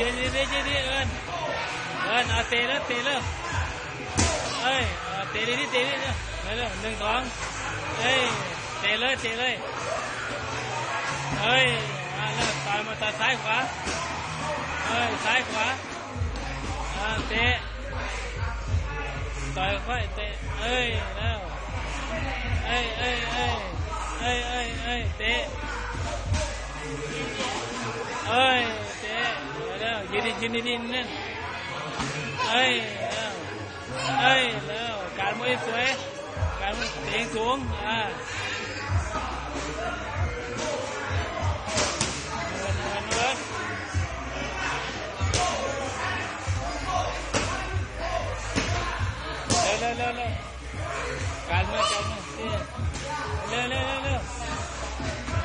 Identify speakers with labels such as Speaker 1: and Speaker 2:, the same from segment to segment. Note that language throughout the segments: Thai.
Speaker 1: ยืนดีๆยืนดีเอิญเอิญเอาเตะแล้วเตะแล้วเอ้ยเตะดีๆเตะดีๆเร็วเร็วหนึ่งสองเอ้ยเตะเลยเตะเลยเอ้ยมาแล้วต่อยมาตัดซ้ายขวาเอ้ยซ้ายขวาอ่าเตะต่อยค่อยเตะเอ้ยแล้วเอ้ยเอ้ยเอ้ยเอ้ยเอ้ยเอ้ยเตะ นดียืนดีๆนั่นเอ้ยแล้วเอ้ยแล้วการมวยสวยการมวยเสียงสูงอ่าเงินเงินเงินเร็วเร็วเร็วเร็วการมวยการมวยเร็วเร็วเร็วเร็ว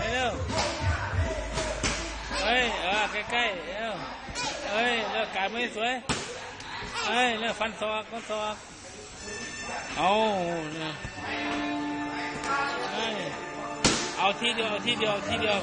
Speaker 1: เร็ว เฮ้ยเออใกล้ๆเอ้าเอ้ยเลิ กกายไม่สวยเอ้ยเลิกฟันศอกฟันศอกเอาเนี่ยเอ้ยเอาทีเดียวเอาทีเดียวเอาทีเดียว